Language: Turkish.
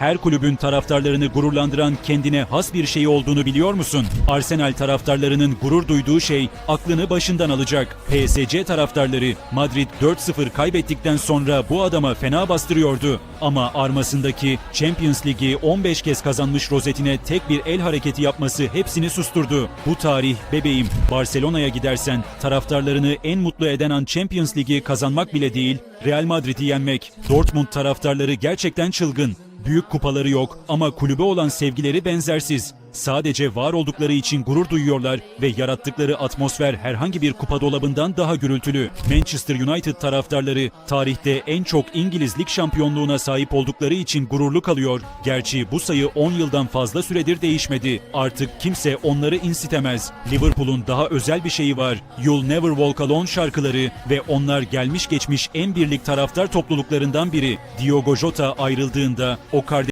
her kulübün taraftarlarını gururlandıran kendine has bir şey olduğunu biliyor musun? Arsenal taraftarlarının gurur duyduğu şey aklını başından alacak. PSG taraftarları Madrid 4-0 kaybettikten sonra bu adama fena bastırıyordu. Ama armasındaki Champions Ligi 15 kez kazanmış rozetine tek bir el hareketi yapması hepsini susturdu. Bu tarih bebeğim. Barcelona'ya gidersen taraftarlarını en mutlu eden an Champions Ligi kazanmak bile değil, Real Madrid'i yenmek. Dortmund taraftarları gerçekten çılgın. Büyük kupaları yok ama kulübe olan sevgileri benzersiz. Sadece var oldukları için gurur duyuyorlar ve yarattıkları atmosfer herhangi bir kupa dolabından daha gürültülü. Manchester United taraftarları tarihte en çok İngiliz lig şampiyonluğuna sahip oldukları için gururlu kalıyor. Gerçi bu sayı 10 yıldan fazla süredir değişmedi. Artık kimse onları insitemez. Liverpool'un daha özel bir şeyi var. You'll Never Walk Alone şarkıları ve onlar gelmiş geçmiş en birlik taraftar topluluklarından biri. Diogo Jota ayrıldığında o kardeş